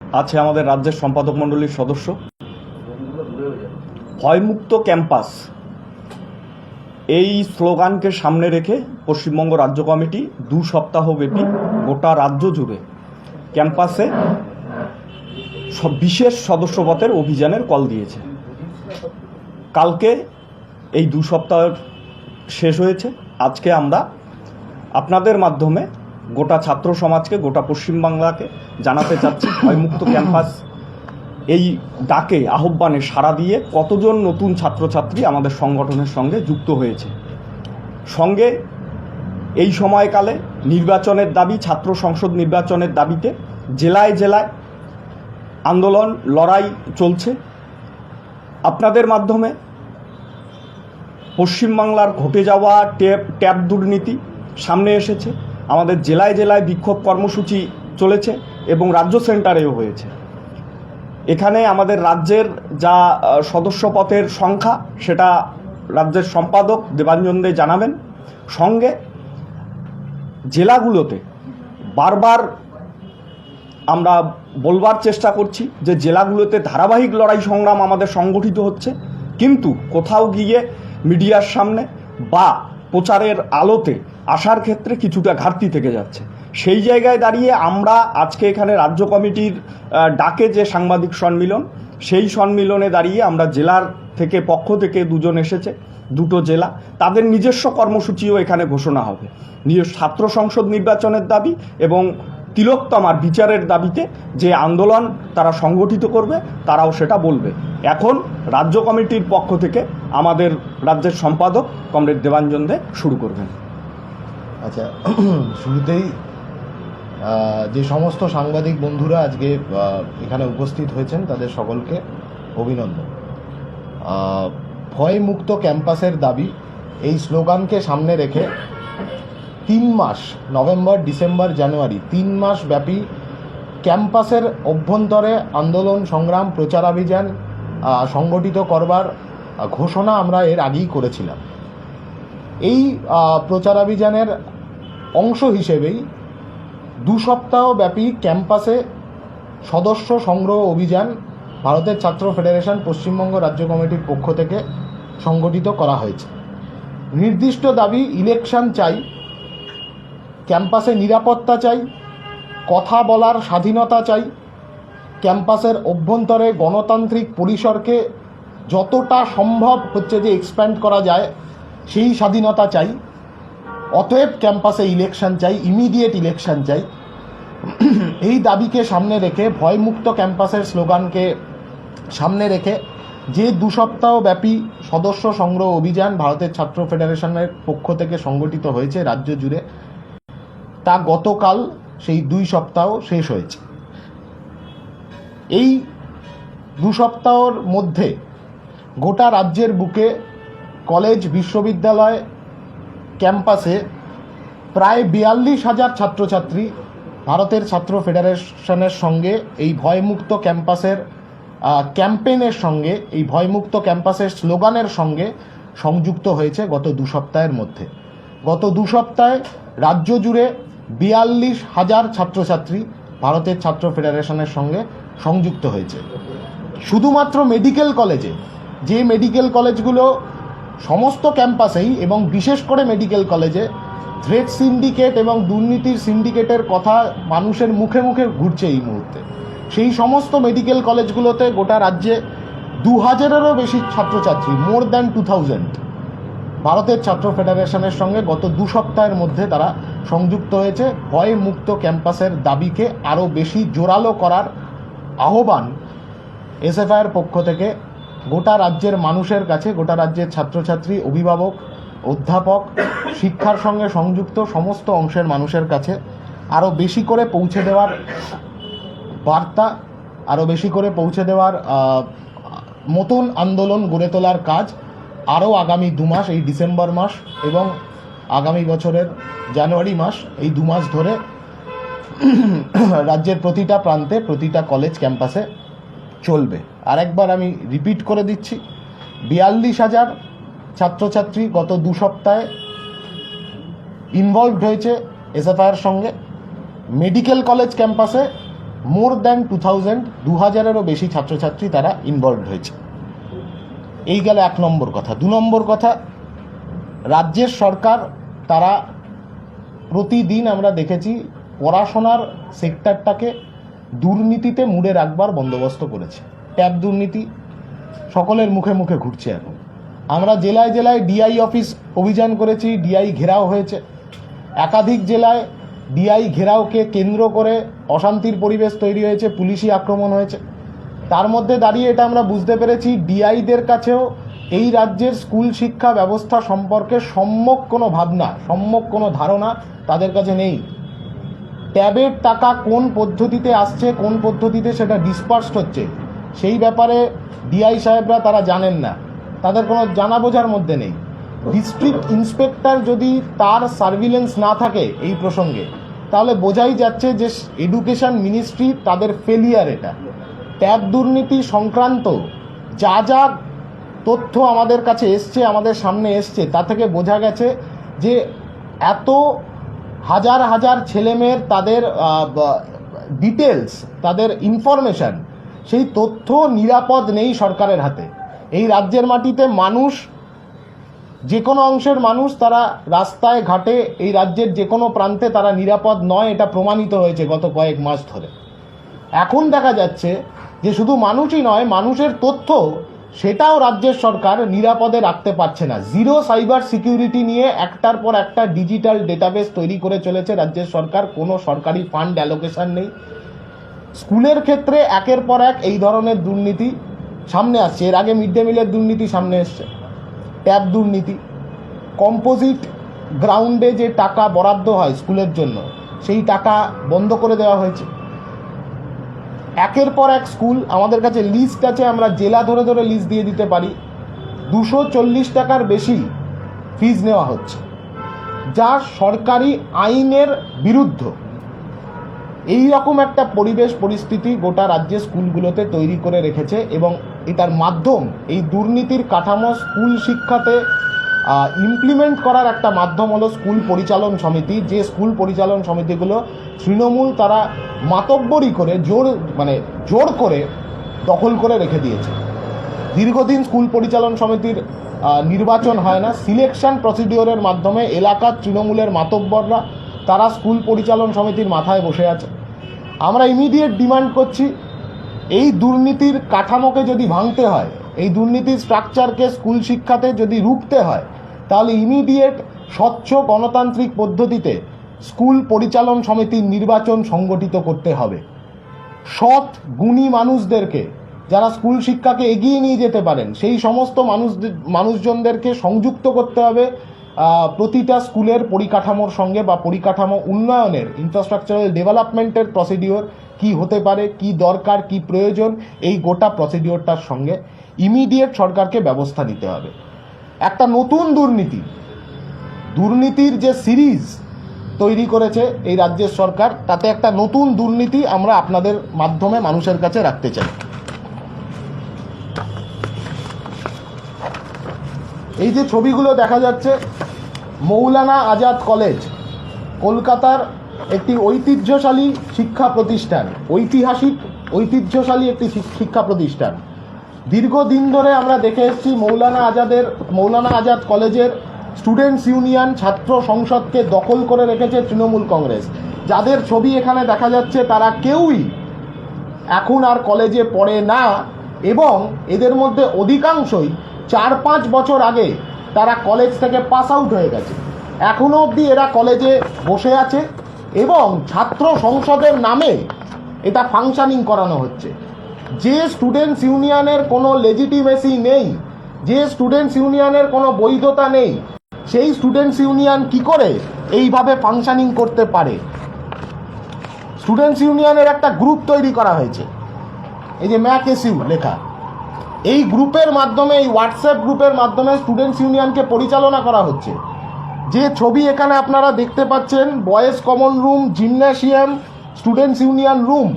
আছে আমাদের রাজ্যের সম্পাদক মণ্ডলীর সদস্য। ভয়মুক্ত ক্যাম্পাস। এই স্লোগানকে সামনে রেখে পশ্চিমবঙ্গ রাজ্য কমিটি দু সপ্তাহব্যাপী গোটা রাজ্য জুড়ে ক্যাম্পাসে বিশেষ সদস্যপদের অভিযানের কল দিয়েছে। কালকে এই দু সপ্তাহ শেষ হয়েছে। আজকে আমরা আপনাদের মাধ্যমে গোটা ছাত্র সমাজকে, গোটা পশ্চিমবাংলাকে জানাতে চাচ্ছি। ভয়মুক্ত ক্যাম্পাস। এই ডাকে আহ্বানে সাড়া দিয়ে কতজন নতুন ছাত্রছাত্রী আমাদের সংগঠনের সঙ্গে যুক্ত হয়েছে। সঙ্গে এই সময়কালে নির্বাচনের দাবি, ছাত্র সংসদ নির্বাচনের দাবিতে জেলায় জেলায় আন্দোলন, লড়াই চলছে। আপনাদের মাধ্যমে পশ্চিমবাংলার ঘটে যাওয়া ট্যাব ট্যাব দুর্নীতি সামনে এসেছে। আমাদের জেলায় জেলায় বিক্ষোভ কর্মসূচি চলেছে এবং রাজ্য সেন্টারেও হয়েছে। এখানে আমাদের রাজ্যের যা সদস্যপথের সংখ্যা, সেটা রাজ্যের সম্পাদক দেবাঞ্জন দে জানাবেন। সঙ্গে জেলাগুলোতে বারবার আমরা বলবার চেষ্টা করছি যে জেলাগুলোতে ধারাবাহিক লড়াই সংগ্রাম আমাদের সংগঠিত হচ্ছে, কিন্তু কোথাও গিয়ে মিডিয়ার সামনে বা প্রচারের আলোতে আসার ক্ষেত্রে কিছুটা ঘাটতি থেকে যাচ্ছে। সেই জায়গায় দাঁড়িয়ে আমরা আজকে এখানে রাজ্য কমিটির ডাকে যে সাংবাদিক সম্মিলন, সেই সম্মিলনে দাঁড়িয়ে আমরা জেলার থেকে পক্ষ থেকে দুজন এসেছে, দুটো জেলা। তাদের নিজস্ব কর্মসূচিও এখানে ঘোষণা হবে। নিজস্ব ছাত্র সংসদ নির্বাচনের দাবি এবং তিলোত্তমার বিচারের দাবিতে যে আন্দোলন তারা সংগঠিত করবে, তারাও সেটা বলবে। এখন রাজ্য কমিটির পক্ষ থেকে আমাদের রাজ্যের সম্পাদক কমরেড দেবাঞ্জন দে শুরু করবেন। আচ্ছা শুরুতেই যে সমস্ত সাংবাদিক বন্ধুরা আজকে এখানে উপস্থিত হয়েছেন, তাদের সকলকে অভিনন্দন। ভয়মুক্ত ক্যাম্পাসের দাবি, এই স্লোগানকে সামনে রেখে তিন মাস, নভেম্বর, ডিসেম্বর, জানুয়ারি, তিন মাস ব্যাপী ক্যাম্পাসের অভ্যন্তরে আন্দোলন, সংগ্রাম, প্রচারাভিযান সংগঠিত করবার ঘোষণা আমরা এর আগেই করেছিলাম। এই প্রচারাভিযানের অংশ হিসেবেই দু সপ্তাহ ব্যাপী ক্যাম্পাসে সদস্য সংগ্রহ অভিযান ভারতের ছাত্র ফেডারেশন পশ্চিমবঙ্গ রাজ্য কমিটির পক্ষ থেকে সংগঠিত করা হয়েছে। নির্দিষ্ট দাবি ইলেকশন চাই, ক্যাম্পাসে নিরাপত্তা চাই, কথা বলার স্বাধীনতা চাই, ক্যাম্পাসের অভ্যন্তরে গণতান্ত্রিক পরিসরকে যতটা সম্ভব হচ্ছে যে এক্সপ্যান্ড করা যায়, সেই স্বাধীনতা চাই। অতএব ক্যাম্পাসে ইলেকশন চাই ইমিডিয়েট ইলেকশন চাই। এই দাবিকে সামনে রেখে, ভয়মুক্ত ক্যাম্পাসের স্লোগানকে সামনে রেখে, যে দু সপ্তাহ ব্যাপী সদস্য সংগ্রহ অভিযান ভারতের ছাত্র ফেডারেশনের পক্ষ থেকে সংগঠিত হয়েছে রাজ্য জুড়ে, তা গতকাল সেই দুই সপ্তাহ শেষ হয়েছে। এই দু সপ্তাহর মধ্যে গোটা রাজ্যের বুকে কলেজ, বিশ্ববিদ্যালয় ক্যাম্পাসে প্রায় বিয়াল্লিশ হাজার ছাত্রছাত্রী ভারতের ছাত্র ফেডারেশনের সঙ্গে এই ভয়মুক্ত ক্যাম্পাসের ক্যাম্পেইনের সঙ্গে, এই ভয়মুক্ত ক্যাম্পাসের স্লোগানের সঙ্গে সংযুক্ত হয়েছে গত দু সপ্তাহের মধ্যে। গত দু সপ্তাহে রাজ্য জুড়ে বিয়াল্লিশ হাজার ছাত্রছাত্রী ভারতের ছাত্র ফেডারেশনের সঙ্গে সংযুক্ত হয়েছে। শুধুমাত্র মেডিকেল কলেজে, যে মেডিকেল কলেজগুলো সমস্ত ক্যাম্পাসেই এবং বিশেষ করে মেডিকেল কলেজে থ্রেড সিন্ডিকেট এবং দুর্নীতির সিন্ডিকেটের কথা মানুষের মুখে মুখে ঘুরছে এই মুহূর্তে। সেই সমস্ত মেডিকেল কলেজগুলোতে গোটা রাজ্যে দু হাজারেরও বেশি ছাত্রছাত্রী, মোর দ্যান টু থাউজেন্ড ভারতের ছাত্র ফেডারেশনের সঙ্গে গত দু সপ্তাহের মধ্যে তারা সংযুক্ত হয়েছে। ভয় মুক্ত ক্যাম্পাসের দাবিকে আরও বেশি জোরালো করার আহ্বান এসএফআইয়ের পক্ষ থেকে গোটা রাজ্যের মানুষের কাছে, গোটা রাজ্যের ছাত্রছাত্রী, অভিভাবক, অধ্যাপক, শিক্ষার সঙ্গে সংযুক্ত সমস্ত অংশের মানুষের কাছে আরও বেশি করে পৌঁছে দেওয়ার বার্তা আরও বেশি করে পৌঁছে দেওয়ার মতন আন্দোলন গড়ে তোলার কাজ আরও আগামী দু মাস, এই ডিসেম্বর মাস এবং আগামী বছরের জানুয়ারি মাস, এই দু মাস ধরে রাজ্যের প্রতিটা প্রান্তে, প্রতিটা কলেজ ক্যাম্পাসে চলবে। আর একবার আমি রিপিট করে দিচ্ছি। বিয়াল্লিশ হাজার ছাত্রছাত্রী গত দু সপ্তাহে ইনভলভড হয়েছে এসএফআইয়ের সঙ্গে। মেডিকেল কলেজ ক্যাম্পাসে মোর দ্যান টু থাউজেন্ড দু হাজারেরও বেশি ছাত্রছাত্রী তারা ইনভলভ হয়েছে। এই গেল এক নম্বর কথা। দু নম্বর কথা, রাজ্যের সরকার তারা প্রতিদিন আমরা দেখেছি পড়াশোনার সেক্টরটাকে দুর্নীতিতে মুড়ে রাখবার বন্দোবস্ত করেছে। ট্যাব দুর্নীতি সকলের মুখে মুখে ঘুরছে এখন। আমরা জেলায় জেলায় ডিআই অফিস অভিযান করেছি, ডিআই ঘেরাও হয়েছে। একাধিক জেলায় ডিআই ঘেরাওকে কেন্দ্র করে অশান্তির পরিবেশ তৈরি হয়েছে, পুলিশি আক্রমণ হয়েছে। তার মধ্যে দাঁড়িয়ে এটা আমরা বুঝতে পেরেছি, ডিআইদের কাছেও এই রাজ্যের স্কুল শিক্ষা ব্যবস্থা সম্পর্কে সম্যক কোনো ভাবনা, সম্যক কোনো ধারণা তাদের কাছে নেই। ট্যাবের টাকা কোন পদ্ধতিতে আসছে, কোন পদ্ধতিতে সেটা ডিসপার্সড হচ্ছে? সেই ব্যাপারে ডিআই সাহেবরা তারা জানেন না। তাদের কোনো জানা বোঝার মধ্যে নেই। ডিস্ট্রিক্ট ইন্সপেক্টর যদি তার সার্ভিলেন্স না থাকে এই প্রসঙ্গে, তাহলে বোঝাই যাচ্ছে যে এডুকেশন মিনিস্ট্রি তাদের ফেলিয়ার এটা। ট্যাব দুর্নীতি সংক্রান্ত যা যা তথ্য আমাদের কাছে এসছে, আমাদের সামনে এসছে, তা থেকে বোঝা গেছে যে এত হাজার হাজার ছেলেমেয়ের তাদের ডিটেলস তাদের ইনফরমেশন সেই তথ্য নিরাপদ নেই সরকারের হাতে। এই রাজ্যের মাটিতে মানুষ যে কোনো অংশের মানুষ তারা রাস্তায়, ঘাটে, এই রাজ্যের যে কোনো প্রান্তে তারা নিরাপদ নয়, এটা প্রমাণিত হয়েছে গত কয়েক মাস ধরে। এখন দেখা যাচ্ছে যে শুধু মানুষই নয়, মানুষের তথ্য সেটাও রাজ্যের সরকার নিরাপদে রাখতে পারছে না। জিরো সাইবার সিকিউরিটি নিয়ে একটার পর একটা ডিজিটাল ডেটাবেস তৈরি করে চলেছে রাজ্যের সরকার। কোনো সরকারি ফান্ড অ্যালোকেশন নেই। স্কুলের ক্ষেত্রে একের পর এক এই ধরনের দুর্নীতি সামনে আসছে। এর আগে মিড ডে মিলের দুর্নীতি সামনে এসছে। ট্যাব দুর্নীতি। কম্পোজিট গ্রাউন্ডে যে টাকা বরাদ্দ হয় স্কুলের জন্য, সেই টাকা বন্ধ করে দেওয়া হয়েছে। একের পর এক স্কুল, আমাদের কাছে লিস্ট আছে, আমরা জেলা ধরে ধরে লিস্ট দিয়ে দিতে পারি। দুশো চল্লিশ টাকার বেশি ফিজ নেওয়া হচ্ছে। যা সরকারি আইনের বিরুদ্ধ। এই রকম একটা পরিবেশ, পরিস্থিতি গোটা রাজ্যের স্কুলগুলোতে তৈরি করে রেখেছে এবং এটার মাধ্যম, এই দুর্নীতির কাঠামো স্কুল শিক্ষাতে ইমপ্লিমেন্ট করার একটা মাধ্যম হলো স্কুল পরিচালন সমিতি। যে স্কুল পরিচালন সমিতিগুলো তৃণমূল তারা মাতব্বরি করে, জোর মানে জোর করে দখল করে রেখে দিয়েছে। দীর্ঘদিন স্কুল পরিচালন সমিতির নির্বাচন হয় না। সিলেকশন প্রসিডিওরের মাধ্যমে এলাকার তৃণমূলের মাতব্বররা তারা স্কুল পরিচালন সমিতির মাথায় বসে আছে। আমরা ইমিডিয়েট ডিমান্ড করছি, এই দুর্নীতির কাঠামোকে যদি ভাঙতে হয়, এই দুর্নীতির স্ট্রাকচারকে স্কুল শিক্ষাতে যদি রুখতে হয়, তাহলে ইমিডিয়েট স্বচ্ছ গণতান্ত্রিক পদ্ধতিতে স্কুল পরিচালন সমিতির নির্বাচন সংগঠিত করতে হবে। সৎ, গুণী মানুষদেরকে, যারা স্কুল শিক্ষাকে এগিয়ে নিয়ে যেতে পারেন, সেই সমস্ত মানুষ মানুষজনদেরকে সংযুক্ত করতে হবে প্রতিটা স্কুলের পরিকাঠামোর সঙ্গে বা পরিকাঠামো উন্নয়নের ইনফ্রাস্ট্রাকচারাল ডেভেলপমেন্টের প্রসিডিওর কি হতে পারে, কি দরকার, কি প্রয়োজন, এই গোটা প্রসিডিওরটার সঙ্গে ইমিডিয়েট সরকারকে ব্যবস্থা নিতে হবে। একটা নতুন দুর্নীতি, দুর্নীতির যে সিরিজ তৈরি করেছে এই রাজ্যের সরকার, তাতে একটা নতুন দুর্নীতি আমরা আপনাদের মাধ্যমে মানুষের কাছে রাখতে চাই। এই যে ছবিগুলো দেখা যাচ্ছে মৌলানা আজাদ কলেজ, কলকাতার একটি ঐতিহ্যশালী শিক্ষা প্রতিষ্ঠান, ঐতিহাসিক ঐতিহ্যশালী একটি শিক- শিক্ষা প্রতিষ্ঠান। দীর্ঘদিন ধরে আমরা দেখে এসেছি মৌলানা আজাদের, মৌলানা আজাদ কলেজের স্টুডেন্টস ইউনিয়ন ছাত্র সংসদকে দখল করে রেখেছে তৃণমূল কংগ্রেস। যাদের ছবি এখানে দেখা যাচ্ছে তারা কেউই এখন আর কলেজে পড়ে না এবং এদের মধ্যে অধিকাংশই চার পাঁচ বছর আগে তারা কলেজ থেকে পাস আউট হয়ে গেছে। এখনও অবধি এরা কলেজে বসে আছে এবং ছাত্র সংসদের নামে এটা ফাংশানিং করানো হচ্ছে। যে স্টুডেন্টস ইউনিয়নের কোনো লেজিটিমেসি নেই, যে স্টুডেন্টস ইউনিয়নের কোনো বৈধতা নেই, সেই স্টুডেন্টস ইউনিয়ন কি করে এইভাবে ফাংশানিং করতে পারে? স্টুডেন্টস ইউনিয়নের একটা গ্রুপ তৈরি করা হয়েছে। এই যে ম্যাক এসইউ লেখা। এই গ্রুপের মাধ্যমে, এই হোয়াটসঅ্যাপ গ্রুপের মাধ্যমে স্টুডেন্টস ইউনিয়নকে পরিচালনা করা হচ্ছে। যে ছবি এখানে আপনারা দেখতে পাচ্ছেন boys common room gymnasium students union room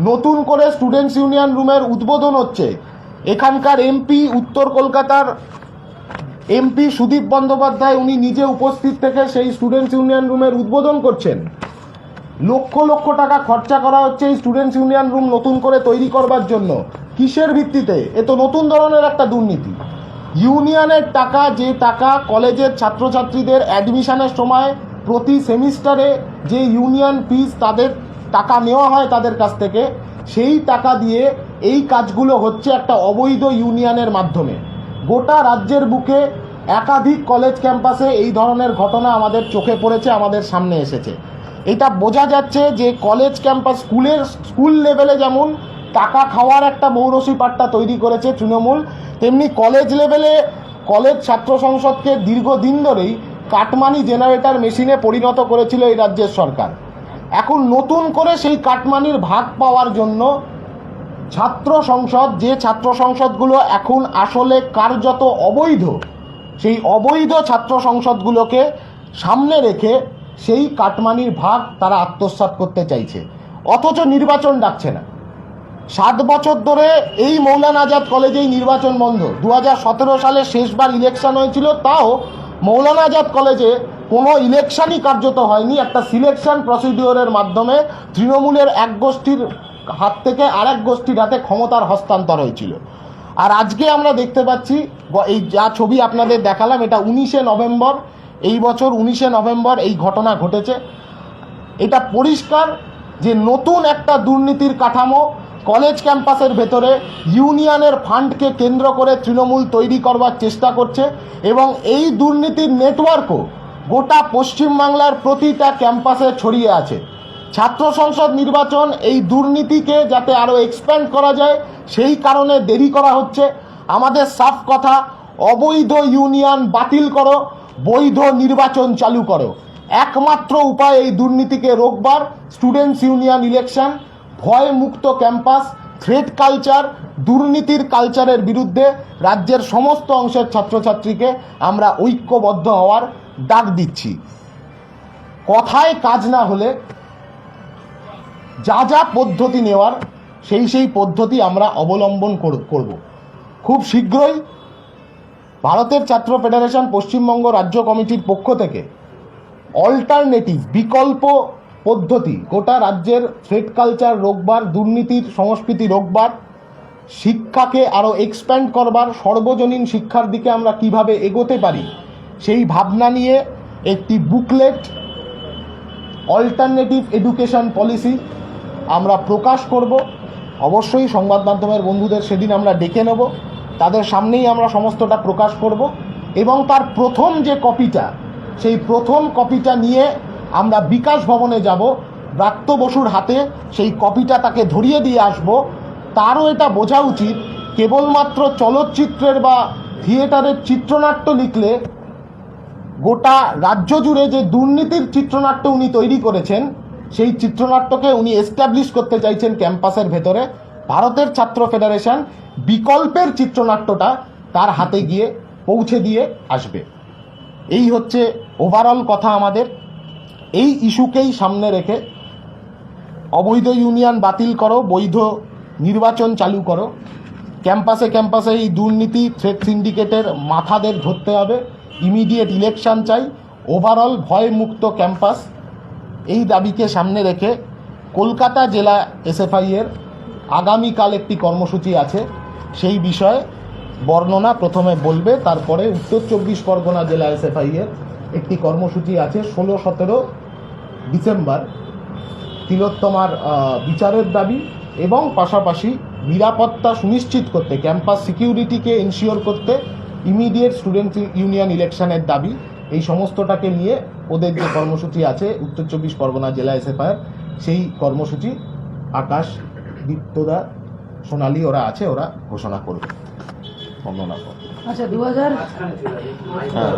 নতুন করে স্টুডেন্টস ইউনিয়ন রুমের উদ্বোধন হচ্ছে। এখানকার এমপি উত্তর কলকাতার এমপি সুদীপ বন্দ্যোপাধ্যায়, উনি নিজে উপস্থিত থেকে সেই স্টুডেন্টস ইউনিয়ন রুমের উদ্বোধন করছেন। লক্ষ লক্ষ টাকা খরচা করা হচ্ছে এই স্টুডেন্টস ইউনিয়ন রুম নতুন করে তৈরি করবার জন্য। কিসের ভিত্তিতে? এ তো নতুন ধরনের একটা দুর্নীতি। ইউনিয়নের টাকা, যে টাকা কলেজের ছাত্রছাত্রীদের অ্যাডমিশনের সময় প্রতি সেমিস্টারে যে ইউনিয়ন ফিস তাদের টাকা নেওয়া হয় তাদের কাছ থেকে, সেই টাকা দিয়ে এই কাজগুলো হচ্ছে একটা অবৈধ ইউনিয়নের মাধ্যমে। গোটা রাজ্যের বুকে একাধিক কলেজ ক্যাম্পাসে এই ধরনের ঘটনা আমাদের চোখে পড়েছে, আমাদের সামনে এসেছে। এটা বোঝা যাচ্ছে যে কলেজ ক্যাম্পাস স্কুলের স্কুল লেভেলে যেমন টাকা খাওয়ার একটা মৌরসি পাট্টা তৈরি করেছে তৃণমূল, তেমনি কলেজ লেভেলে কলেজ ছাত্র সংসদকে দীর্ঘদিন ধরেই কাটমানি জেনারেটর মেশিনে পরিণত করেছিল এই রাজ্যের সরকার। এখন নতুন করে সেই কাটমানির ভাগ পাওয়ার জন্য ছাত্র সংসদ, যে ছাত্র সংসদগুলো এখন আসলে কার্যত অবৈধ, সেই অবৈধ ছাত্র সংসদগুলোকে সামনে রেখে সেই কাটমানির ভাগ তারা আত্মসাৎ করতে চাইছে। অথচ নির্বাচন ডাকছে না। সাত বছর ধরে এই মৌলানা আজাদ কলেজেই নির্বাচন বন্ধ। দু হাজার সতেরো সালে শেষবার ইলেকশন হয়েছিল, তাও মৌলানা আজাদ কলেজে কোনো ইলেকশনই কার্যত হয়নি। একটা সিলেকশন প্রসিডিওরের মাধ্যমে তৃণমূলের এক গোষ্ঠীর হাত থেকে আরেক গোষ্ঠীর হাতে ক্ষমতার হস্তান্তর হয়েছিল। আর আজকে আমরা দেখতে পাচ্ছি, এই যা ছবি আপনাদের দেখালাম, এটা উনিশে নভেম্বর এই বছর উনিশে নভেম্বর এই ঘটনা ঘটেছে। এটা পরিষ্কার যে নতুন একটা দুর্নীতির কাঠামো কলেজ ক্যাম্পাসের ভেতরে ইউনিয়নের ফান্ডকে কেন্দ্র করে তৃণমূল তৈরি করবার চেষ্টা করছে এবং এই দুর্নীতির নেটওয়ার্কও গোটা পশ্চিমবাংলার প্রতিটা ক্যাম্পাসে ছড়িয়ে আছে। ছাত্র সংসদ নির্বাচন এই দুর্নীতিকে যাতে আরও এক্সপ্যান্ড করা যায়, সেই কারণে দেরি করা হচ্ছে। আমাদের সাফ কথা, অবৈধ ইউনিয়ন বাতিল করো। বৈধ নির্বাচন চালু করো। একমাত্র উপায় এই দুর্নীতিকে রোকবার স্টুডেন্টস ইউনিয়ন ইলেকশন ভয় মুক্ত ক্যাম্পাস থ্রেড কালচার দুর্নীতির কালচারের বিরুদ্ধে রাজ্যের সমস্ত অংশের ছাত্রছাত্রীকে আমরা ঐক্যবদ্ধ হওয়ার ডাক দিচ্ছি। কথায় কাজ না হলে যা যা পদ্ধতি নেওয়ার, সেই সেই পদ্ধতি আমরা অবলম্বন কর- করব। খুব শীঘ্রই ভারতের ছাত্র ফেডারেশন পশ্চিমবঙ্গ রাজ্য কমিটির পক্ষ থেকে অল্টারনেটিভ বিকল্প পদ্ধতি, গোটা রাজ্যের থ্রেড কালচার রোগবার, দুর্নীতির সংস্কৃতি রোগবার, শিক্ষাকে আরও এক্সপ্যান্ড করবার, সর্বজনীন শিক্ষার দিকে আমরা কীভাবে এগোতে পারি, সেই ভাবনা নিয়ে একটি বুকলেট অল্টারনেটিভ এডুকেশন পলিসি, আমরা প্রকাশ করব। অবশ্যই সংবাদ মাধ্যমের বন্ধুদের সেদিন আমরা ডেকে নেব। তাদের সামনেই আমরা সমস্তটা প্রকাশ করব এবং তার প্রথম যে কপিটা, সেই প্রথম কপিটা নিয়ে আমরা বিকাশ ভবনে যাব ব্রাত্য বসুর হাতে সেই কপিটা তাকে ধরিয়ে দিয়ে আসব। তারও এটা বোঝা উচিত, কেবলমাত্র চলচ্চিত্রের বা থিয়েটারের চিত্রনাট্য লিখলে গোটা রাজ্য জুড়ে যে দুর্নীতির চিত্রনাট্য উনি তৈরি করেছেন, সেই চিত্রনাট্যকে উনি এস্টাবলিশ করতে চাইছেন ক্যাম্পাসের ভেতরে। ভারতের ছাত্র ফেডারেশন বিকল্পের চিত্রনাট্যটা তার হাতে গিয়ে পৌঁছে দিয়ে আসবে। এই হচ্ছে ওভারঅল কথা আমাদের। এই ইস্যুকেই সামনে রেখে অবৈধ ইউনিয়ন বাতিল করো, বৈধ নির্বাচন চালু করো। ক্যাম্পাসে ক্যাম্পাসে এই দুর্নীতি থ্রেড সিন্ডিকেটের মাথাদের ধরতে হবে। ইমিডিয়েট ইলেকশন চাই। ওভারঅল ভয়মুক্ত ক্যাম্পাস। এই দাবিকে সামনে রেখে কলকাতা জেলা এসএফআই এর আগামীকাল একটি কর্মসূচি আছে। সেই বিষয়ে বর্ণনা প্রথমে বলবে, তারপরে উত্তর চব্বিশ পরগনা জেলা এসএফআই এর একটি কর্মসূচি আছে ষোলো সতেরো ডিসেম্বর। তিলোত্তমার বিচারের দাবি এবং পাশাপাশি নিরাপত্তা সুনিশ্চিত করতে, ক্যাম্পাস সিকিউরিটিকে এনশিওর করতে ইমিডিয়েট স্টুডেন্ট ইউনিয়ন ইলেকশনের দাবি। এই সমস্তটাকে নিয়ে ওদের যে কর্মসূচি আছে, উত্তর চব্বিশ পরগনা জেলা এসএফআইয়ের সেই কর্মসূচি আকাশ দীপ্তদা সোনালি ওরা আছে ওরা ঘোষণা করবে। বর্ণনা করবে। আচ্ছা দু হাজার হ্যাঁ।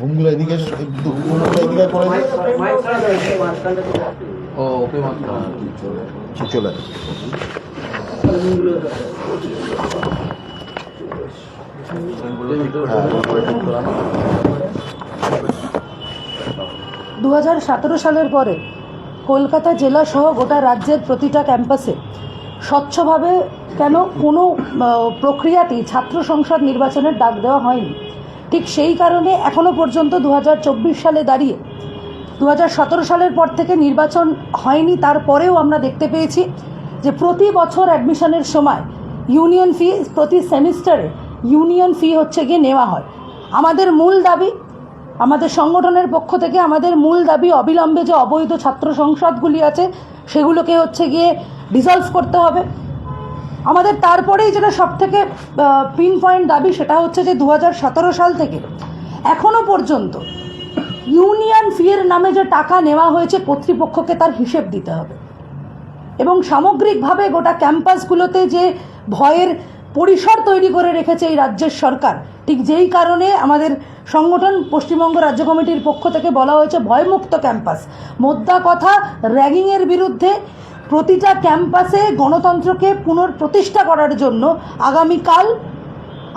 ঘুমগুলো এদিকে এদিকে করে ও ওকে চলে। হ্যাঁ। দু সালের পরে কলকাতা জেলা সহ গোটা রাজ্যের প্রতিটা ক্যাম্পাসে স্বচ্ছভাবে কেন কোনো প্রক্রিয়াতেই ছাত্র সংসদ নির্বাচনের ডাক দেওয়া হয়নি। ঠিক সেই কারণে এখনও পর্যন্ত দু হাজার চব্বিশ সালে দাঁড়িয়ে দু হাজার সতেরো সালের পর থেকে নির্বাচন হয়নি, তারপরেও আমরা দেখতে পেয়েছি যে প্রতি বছর অ্যাডমিশনের সময় ইউনিয়ন ফি, প্রতি সেমিস্টারে ইউনিয়ন ফি হচ্ছে গিয়ে নেওয়া হয়। আমাদের মূল দাবি আমাদের সংগঠনের পক্ষ থেকে আমাদের মূল দাবি অবিলম্বে যে অবৈধ ছাত্র সংসদগুলি আছে, সেগুলোকে হচ্ছে গিয়ে ডিসলভ করতে হবে। আমাদের তারপরেই যেটা সব থেকে পিন পয়েন্ট দাবি সেটা হচ্ছে যে দু হাজার সতেরো সাল থেকে এখনও পর্যন্ত ইউনিয়ন ফিয়ের নামে যে টাকা নেওয়া হয়েছে কর্তৃপক্ষকে তার হিসেব দিতে হবে। এবং সামগ্রিকভাবে গোটা ক্যাম্পাসগুলোতে যে ভয়ের পরিসর তৈরি করে রেখেছে এই রাজ্যের সরকার, ঠিক যেই কারণে আমাদের সংগঠন পশ্চিমবঙ্গ রাজ্য কমিটির পক্ষ থেকে বলা হয়েছে ভয়মুক্ত ক্যাম্পাস। মোদ্দা কথা, র্যাগিংয়ের বিরুদ্ধে প্রতিটা ক্যাম্পাসে গণতন্ত্রকে পুনঃপ্রতিষ্ঠা করার জন্য আগামীকাল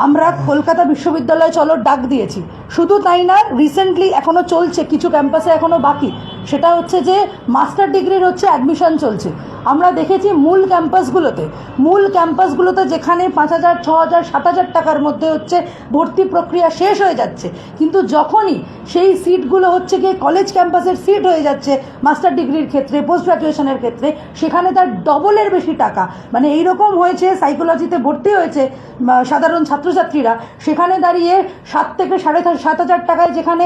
আমরা কলকাতা বিশ্ববিদ্যালয়ে চলো ডাক দিয়েছি। শুধু তাই না রিসেন্টলি এখনও চলছে, কিছু ক্যাম্পাসে এখনও বাকি। সেটা হচ্ছে যে মাস্টার ডিগ্রির হচ্ছে অ্যাডমিশন চলছে। আমরা দেখেছি মূল ক্যাম্পাসগুলোতে মূল ক্যাম্পাসগুলোতে যেখানে পাঁচ হাজার, ছ হাজার, সাত হাজার টাকার মধ্যে হচ্ছে ভর্তি প্রক্রিয়া শেষ হয়ে যাচ্ছে। কিন্তু যখনই সেই সিটগুলো হচ্ছে গিয়ে কলেজ ক্যাম্পাসের সিট হয়ে যাচ্ছে মাস্টার ডিগ্রির ক্ষেত্রে পোস্ট গ্রাজুয়েশনের ক্ষেত্রে, সেখানে তার ডবলের বেশি টাকা। মানে এইরকম হয়েছে সাইকোলজিতে ভর্তি হয়েছে সাধারণ ছাত্রছাত্রীরা। সেখানে দাঁড়িয়ে সাত থেকে সাড়ে সাত হাজার টাকায় যেখানে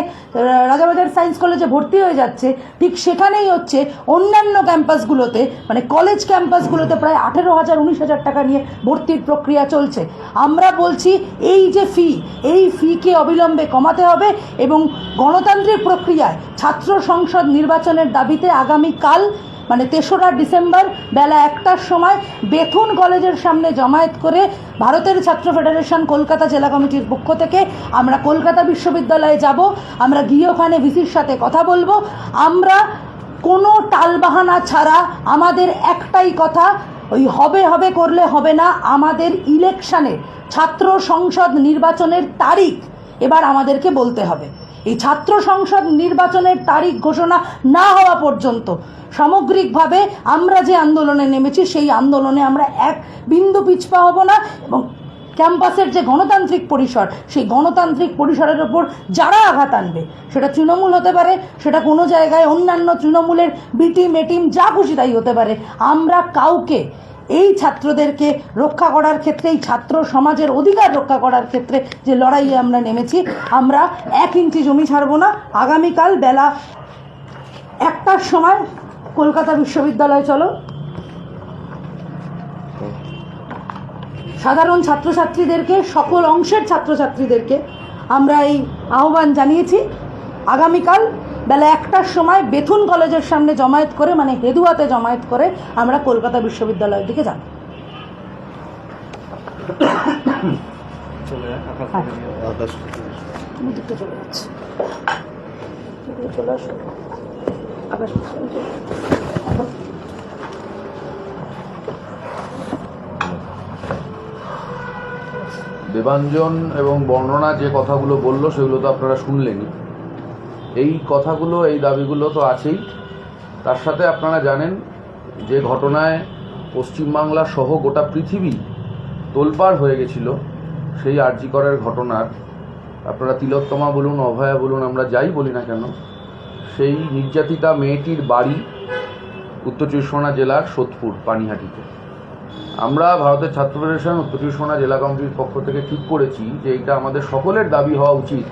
রাজাবাজার সায়েন্স কলেজে ভর্তি হয়ে যাচ্ছে ঠিক সেখানেই হচ্ছে অন্যান্য ক্যাম্পাসগুলোতে মানে কলেজ ক্যাম্পাসগুলোতে প্রায় আঠেরো হাজার, উনিশ হাজার টাকা নিয়ে ভর্তির প্রক্রিয়া চলছে। আমরা বলছি এই যে ফি এই ফিকে অবিলম্বে কমাতে হবে এবং গণতান্ত্রিক প্রক্রিয়ায় ছাত্র সংসদ নির্বাচনের দাবিতে আগামীকাল মানে তেসরা ডিসেম্বর বেলা একটার সময় বেথুন কলেজের সামনে জমায়েত করে ভারতের ছাত্র ফেডারেশন কলকাতা জেলা কমিটির পক্ষ থেকে আমরা কলকাতা বিশ্ববিদ্যালয়ে যাব, আমরা গিয়ে ওখানে ভিসির সাথে কথা বলব। আমরা কোনো টালবাহানা ছাড়া আমাদের একটাই কথা, ওই হবে হবে করলে হবে না, আমাদের ইলেকশানে ছাত্র সংসদ নির্বাচনের তারিখ এবার আমাদেরকে বলতে হবে। এই ছাত্র সংসদ নির্বাচনের তারিখ ঘোষণা না হওয়া পর্যন্ত সামগ্রিকভাবে আমরা যে আন্দোলনে নেমেছি, সেই আন্দোলনে আমরা এক বিন্দু পিছপা হব না এবং ক্যাম্পাসের যে গণতান্ত্রিক পরিসর, সেই গণতান্ত্রিক পরিসরের ওপর যারা আঘাত আনবে, সেটা তৃণমূল হতে পারে, সেটা কোনো জায়গায় অন্যান্য তৃণমূলের বিটিম, এটিম, যা খুশি তাই হতে পারে। আমরা কাউকে এই ছাত্রদেরকে রক্ষা করার ক্ষেত্রে, এই ছাত্র সমাজের অধিকার রক্ষা করার ক্ষেত্রে যে লড়াইয়ে আমরা নেমেছি, আমরা এক ইঞ্চি জমি ছাড়বো না। আগামীকাল বেলা একটার সময় কলকাতা বিশ্ববিদ্যালয় চলো। সাধারণ ছাত্রছাত্রীদেরকে, সকল অংশের ছাত্রছাত্রীদেরকে আমরা এই আহ্বান জানিয়েছি। আগামীকাল বেলা একটার সময় বেথুন কলেজের সামনে জমায়েত করে মানে হেদুয়াতে জমায়েত করে আমরা কলকাতা বিশ্ববিদ্যালয়ের দিকে যাব। দেবাঞ্জন এবং বর্ণনা যে কথাগুলো বলল, সেগুলো তো আপনারা শুনলেনই। এই কথাগুলো, এই দাবিগুলো তো আছেই। তার সাথে আপনারা জানেন যে ঘটনায় পশ্চিমবাংলা সহ গোটা পৃথিবী তোলপাড় হয়ে গেছিল সেই আর্যিকরের ঘটনার। আপনারা তিলোত্তমা বলুন, অভয়া বলুন, আমরা যাই বলি না কেন, সেই নির্যাতিতা মেয়েটির বাড়ি উত্তর চব্বিশ জেলার সোদপুর, পানিহাটিতে। আমরা ভারতের ছাত্র ফেডারেশন উত্তর চব্বিশ জেলা কমিটির পক্ষ থেকে ঠিক করেছি যে এইটা আমাদের সকলের দাবি হওয়া উচিত।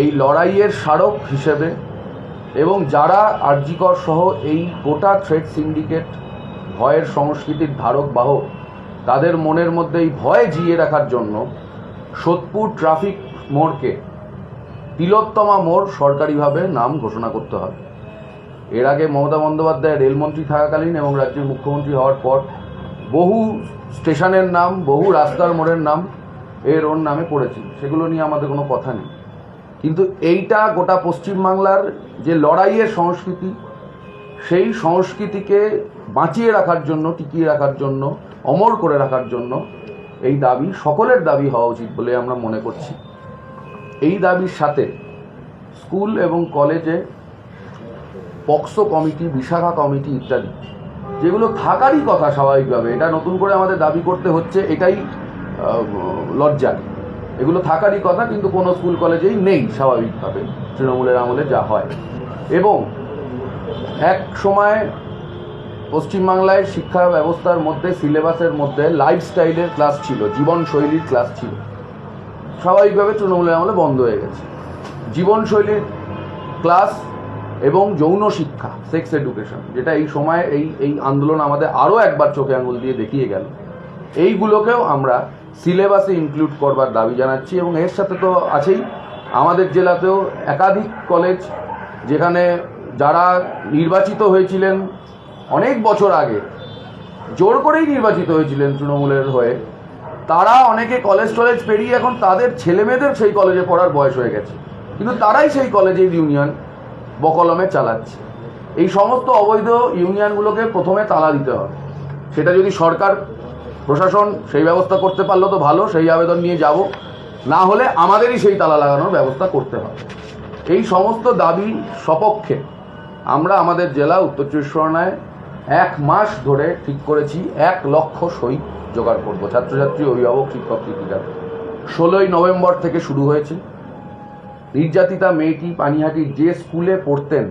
এই লড়াইয়ের স্মারক হিসেবে এবং যারা আর্যিকর সহ এই গোটা থ্রেড সিন্ডিকেট ভয়ের সংস্কৃতির ধারক বাহক, তাদের মনের মধ্যে এই ভয় জিয়ে রাখার জন্য সোদপুর ট্রাফিক মোড়কে তিলোত্তমা মোড় সরকারিভাবে নাম ঘোষণা করতে হবে। এর আগে মমতা বন্দ্যোপাধ্যায় রেলমন্ত্রী থাকাকালীন এবং রাজ্যের মুখ্যমন্ত্রী হওয়ার পর বহু স্টেশনের নাম, বহু রাস্তার মোড়ের নাম এর ওর নামে পড়েছে সেগুলো নিয়ে আমাদের কোনো কথা নেই। কিন্তু এইটা গোটা পশ্চিমবাংলার যে লড়াইয়ের সংস্কৃতি, সেই সংস্কৃতিকে বাঁচিয়ে রাখার জন্য, টিকিয়ে রাখার জন্য, অমর করে রাখার জন্য এই দাবি সকলের দাবি হওয়া উচিত বলে আমরা মনে করছি। এই দাবির সাথে স্কুল এবং কলেজে পক্সো কমিটি, বিশাখা কমিটি ইত্যাদি, যেগুলো থাকারই কথা স্বাভাবিকভাবে, এটা নতুন করে আমাদের দাবি করতে হচ্ছে, এটাই লজ্জার এগুলো থাকারই কথা, কিন্তু কোনো স্কুল কলেজেই নেই স্বাভাবিকভাবে, তৃণমূলের আমলে যা হয়। এবং এক সময় পশ্চিমবাংলায় শিক্ষা ব্যবস্থার মধ্যে, সিলেবাসের মধ্যে লাইফস্টাইলের ক্লাস ছিল, জীবনশৈলীর ক্লাস ছিল। স্বাভাবিকভাবে তৃণমূলের আমলে বন্ধ হয়ে গেছে। জীবনশৈলীর ক্লাস এবং যৌন শিক্ষা সেক্স এডুকেশন যেটা এই সময় এই এই আন্দোলন আমাদের আরও একবার চোখে আঙুল দিয়ে দেখিয়ে গেল। এইগুলোকেও আমরা সিলেবাসে ইনক্লুড করবার দাবি জানাচ্ছি এবং এর সাথে তো আছেই। আমাদের জেলাতেও একাধিক কলেজ যেখানে যারা নির্বাচিত হয়েছিলেন অনেক বছর আগে, জোর করেই নির্বাচিত হয়েছিলেন তৃণমূলের হয়ে, তারা অনেকে কলেজ টলেজ পেরিয়ে এখন তাদের ছেলেমেয়েদের সেই কলেজে পড়ার বয়স হয়ে গেছে। কিন্তু তারাই সেই কলেজের ইউনিয়ন বকলমে চালাচ্ছে। এই সমস্ত অবৈধ ইউনিয়নগুলোকে প্রথমে তালা দিতে হবে। সেটা যদি সরকার প্রশাসন সেই ব্যবস্থা করতে পারল তো ভালো, সেই আবেদন নিয়ে যাব। না হলে আমাদেরই সেই তালা লাগানোর ব্যবস্থা করতে হবে। এই সমস্ত দাবি সপক্ষে আমরা আমাদের জেলা উত্তর চব্বিশ পরগনায় এক মাস ধরে ঠিক করেছি, এক লক্ষ সই জোগাড় করব। ছাত্রছাত্রী, অভিভাবক, শিক্ষক, শিক্ষিকা। ষোলোই নভেম্বর থেকে শুরু হয়েছে। নির্যাতিতা মেয়েটি পানিহাটির যে স্কুলে পড়তেন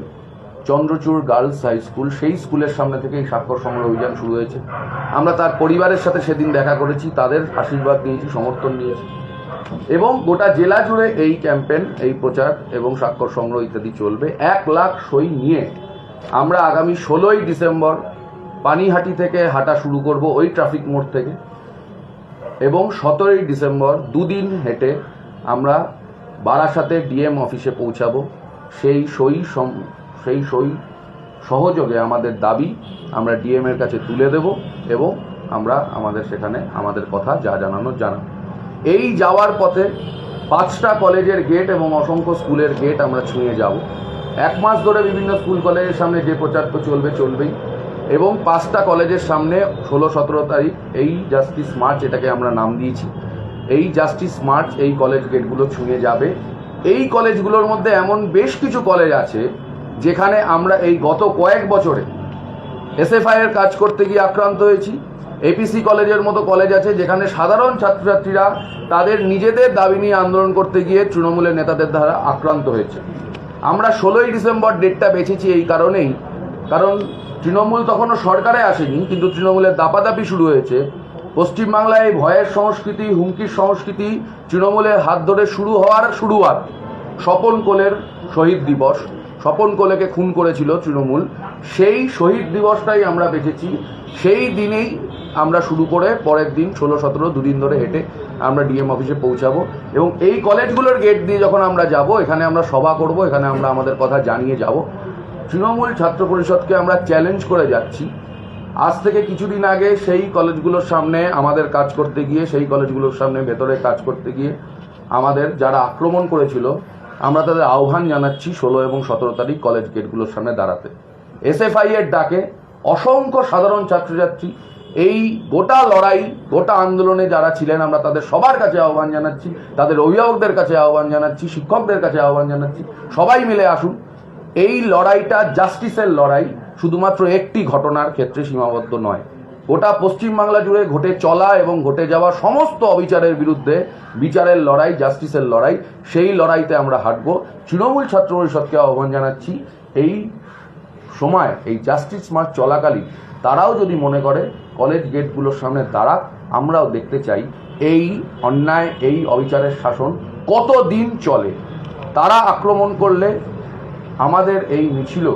চন্দ্রচূড় গার্লস হাই স্কুল, সেই স্কুলের সামনে থেকে এই স্বাক্ষর সংগ্রহ অভিযান শুরু হয়েছে। আমরা তার পরিবারের সাথে সেদিন দেখা করেছি, তাদের আশীর্বাদ নিয়েছি, সমর্থন নিয়েছি। এবং গোটা জেলা জুড়ে এই ক্যাম্পেন এই প্রচার এবং স্বাক্ষর সংগ্রহ ইত্যাদি চলবে। এক লাখ সই নিয়ে আমরা আগামী ষোলোই ডিসেম্বর পানিহাটি থেকে হাঁটা শুরু করব ওই ট্রাফিক মোড় থেকে। এবং সতেরোই ডিসেম্বর দুদিন হেঁটে আমরা বারাসাতে ডিএম অফিসে পৌঁছাবো। সেই সই সেই সই সহযোগে আমাদের দাবি আমরা ডিএম এর কাছে তুলে দেব এবং আমরা আমাদের সেখানে আমাদের কথা যা জানানোর জানাব। এই যাওয়ার পথে পাঁচটা কলেজের গেট এবং অসংখ্য স্কুলের গেট আমরা ছুঁয়ে যাব। এক মাস ধরে বিভিন্ন স্কুল কলেজের সামনে যে প্রচার তো চলবে, চলবেই এবং পাঁচটা কলেজের সামনে ষোলো, সতেরো তারিখ এই জাস্টিস মার্চ এটাকে আমরা নাম দিয়েছি, এই জাস্টিস মার্চ এই কলেজ গেটগুলো ছুঁয়ে যাবে। এই কলেজগুলোর মধ্যে এমন বেশ কিছু কলেজ আছে যেখানে আমরা এই গত কয়েক বছরে এসএফআই এর কাজ করতে গিয়ে আক্রান্ত হয়েছি এপিসি কলেজের মতো কলেজ আছে যেখানে সাধারণ ছাত্রছাত্রীরা তাদের নিজেদের দাবি নিয়ে আন্দোলন করতে গিয়ে তৃণমূলের নেতাদের দ্বারা আক্রান্ত হয়েছে। আমরা ষোলোই ডিসেম্বর ডেটটা বেছেছি এই কারণেই, কারণ তৃণমূল তখনও সরকারে আসেনি, কিন্তু তৃণমূলের দাপাদাপি শুরু হয়েছে। পশ্চিমবাংলায় এই ভয়ের সংস্কৃতি, হুমকির সংস্কৃতি তৃণমূলের হাত ধরে শুরু হওয়ার শুরুয়াত স্বপন কোলের শহীদ দিবস। স্বপন কোলেকে খুন করেছিল তৃণমূল। সেই শহীদ দিবসটাই আমরা বেঁচেছি সেই দিনেই আমরা শুরু করে পরের দিন ষোলো, সতেরো দুদিন ধরে হেঁটে আমরা ডিএম অফিসে পৌঁছাবো। এবং এই কলেজগুলোর গেট দিয়ে যখন আমরা যাব, এখানে আমরা সভা করব, এখানে আমরা আমাদের কথা জানিয়ে যাব। তৃণমূল ছাত্র পরিষদকে আমরা চ্যালেঞ্জ করে যাচ্ছি। আজ থেকে কিছুদিন আগে সেই কলেজগুলোর সামনে আমাদের কাজ করতে গিয়ে, সেই কলেজগুলোর সামনে ভেতরে কাজ করতে গিয়ে আমাদের যারা আক্রমণ করেছিল আমরা তাদের আহ্বান জানাচ্ছি ষোলো এবং সতেরো তারিখ কলেজ গেটগুলোর সামনে দাঁড়াতে। এসএফআই এর ডাকে অসংখ্য সাধারণ ছাত্রছাত্রী এই গোটা লড়াই, গোটা আন্দোলনে যারা ছিলেন, আমরা তাদের সবার কাছে আহ্বান জানাচ্ছি, তাদের অভিভাবকদের কাছে আহ্বান জানাচ্ছি, শিক্ষকদের কাছে আহ্বান জানাচ্ছি। সবাই মিলে আসুন। এই লড়াইটা জাস্টিসের লড়াই, শুধুমাত্র একটি ঘটনার ক্ষেত্রে সীমাবদ্ধ নয়। গোটা পশ্চিমবাংলা জুড়ে ঘটে চলা এবং ঘটে যাওয়া সমস্ত অবিচারের বিরুদ্ধে বিচারের লড়াই জাস্টিসের লড়াই, সেই লড়াইতে আমরা হাঁটব। তৃণমূল ছাত্র পরিষদকে আহ্বান জানাচ্ছি, এই সময়, এই জাস্টিস মার্চ চলাকালীন তারাও যদি মনে করে কলেজ গেটগুলোর সামনে দাঁড়াক, আমরাও দেখতে চাই এই অন্যায়, এই অবিচারের শাসন কত দিন চলে। তারা আক্রমণ করলে আমাদের এই মিছিল,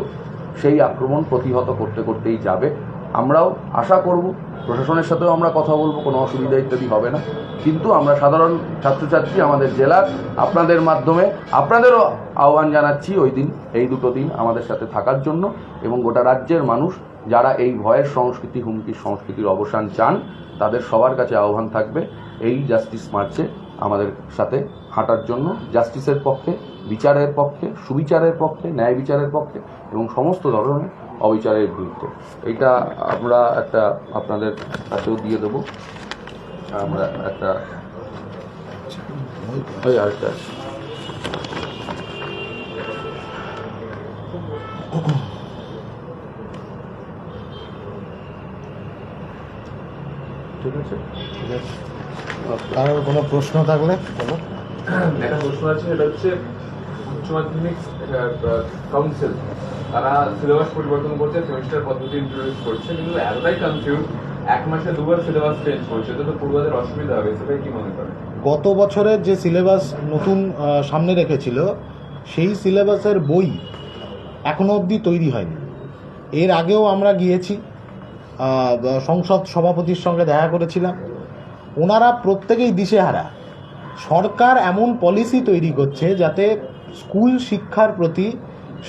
সেই আক্রমণ প্রতিহত করতে করতেই যাবে। আমরাও আশা করব, প্রশাসনের সাথেও আমরা কথা বলব, কোনো অসুবিধা ইত্যাদি হবে না। কিন্তু আমরা সাধারণ ছাত্রছাত্রী আমাদের জেলার আপনাদের মাধ্যমে, আপনাদেরও আহ্বান জানাচ্ছি ওই দিন, এই দুটো দিন আমাদের সাথে থাকার জন্য এবং গোটা রাজ্যের মানুষ যারা এই ভয়ের সংস্কৃতি, হুমকির সংস্কৃতির অবসান চান, তাদের সবার কাছে আহ্বান থাকবে, এই জাস্টিস মার্চে আমাদের সাথে হাঁটার জন্য, জাস্টিসের পক্ষে, বিচারের পক্ষে, সুবিচারের পক্ষে, ন্যায় বিচারের পক্ষে এবং সমস্ত ধরনের অবিচারের বিরুদ্ধে। এইটা আমরা একটা আপনাদের কাছেও দিয়ে দেবো। আমরা একটা ওই আরেকটা ঠিক আছে? ঠিক আছে। কারোর কোনো প্রশ্ন থাকলে বলো। একটা প্রশ্ন আছে এটা হচ্ছে উচ্চ মাধ্যমিক কাউন্সিল তারা সিলেবাস পরিবর্তন করছে সেমিস্টার পদ্ধতি ইন্ট্রোডিউস করছে, কিন্তু এতটাই কনফিউজ এক মাসে দুবার সিলেবাস চেঞ্জ করছে তো পড়ুয়াদের অসুবিধা হবে সেটাই কি মনে করেন? গত বছরের যে সিলেবাস নতুন সামনে রেখেছিল, সেই সিলেবাসের বই এখনও অবধি তৈরি হয়নি। এর আগেও আমরা গিয়েছি সংসদ সভাপতির সঙ্গে দেখা করেছিলাম। ওনারা প্রত্যেকেই দিশেহারা। সরকার এমন পলিসি তৈরি করছে যাতে স্কুল শিক্ষার প্রতি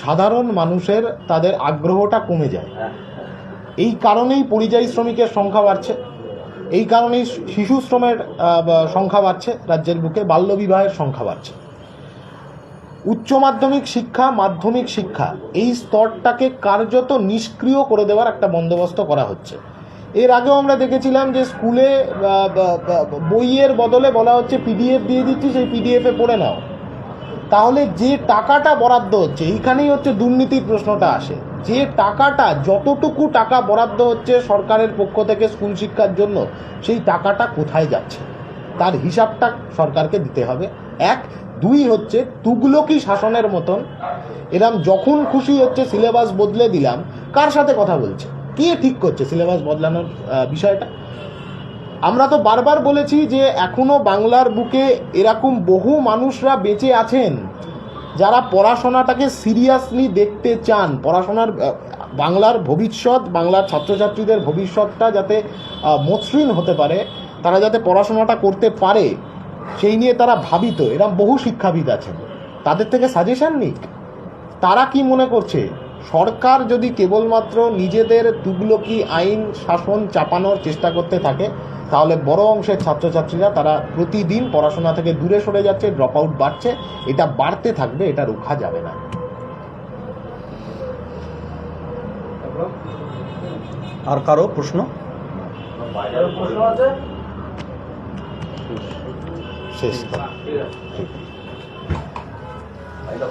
সাধারণ মানুষের তাদের আগ্রহটা কমে যায়। এই কারণেই পরিযায়ী শ্রমিকের সংখ্যা বাড়ছে। এই কারণেই শিশু শ্রমের সংখ্যা বাড়ছে, রাজ্যের বুকে বাল্যবিবাহের সংখ্যা বাড়ছে। উচ্চ মাধ্যমিক শিক্ষা মাধ্যমিক শিক্ষা, এই স্তরটাকে কার্যত নিষ্ক্রিয় করে দেওয়ার একটা বন্দোবস্ত করা হচ্ছে। এর আগেও আমরা দেখেছিলাম যে স্কুলে বইয়ের বদলে বলা হচ্ছে, পিডিএফ দিয়ে দিচ্ছি, সেই পিডিএফে পড়ে নাও। তাহলে যে টাকাটা বরাদ্দ হচ্ছে, এইখানেই হচ্ছে দুর্নীতির প্রশ্নটা আসে। যে টাকাটা, যতটুকু টাকা বরাদ্দ হচ্ছে সরকারের পক্ষ থেকে স্কুল শিক্ষার জন্য, সেই টাকাটা কোথায় যাচ্ছে? তার হিসাবটা সরকারকে দিতে হবে। এক, দুই হচ্ছে তুগলকি শাসনের মতন, এরম যখন খুশি হচ্ছে সিলেবাস বদলে দিলাম, কার সাথে কথা বলছে? কে ঠিক করছে সিলেবাস বদলানোর বিষয়টা? আমরা তো বারবার বলেছি যে এখনও বাংলার বুকে এরকম বহু মানুষরা বেঁচে আছেন, যারা পড়াশোনাটাকে সিরিয়াসলি দেখতে চান। পড়াশোনার বাংলার ভবিষ্যৎ, বাংলার ছাত্রছাত্রীদের ভবিষ্যৎটা যাতে মসৃণ হতে পারে, তারা যাতে পড়াশোনাটা করতে পারে, সেই নিয়ে তারা ভাবিত। এরকম বহু শিক্ষাবিদ আছেন। তাদের থেকে সাজেশান নিক। তারা কি মনে করছে? সরকার যদি কেবলমাত্র নিজেদের তুগলকি আইন শাসন চাপানোর চেষ্টা করতে থাকে তাহলে বড় অংশের ছাত্রছাত্রীরা তারা প্রতিদিন পড়াশোনা থেকে দূরে সরে যাচ্ছে ড্রপ আউট বাড়ছে এটা বাড়তে থাকবে এটা রোখা যাবে না। আর কারও প্রশ্ন? শেষ। ঠিক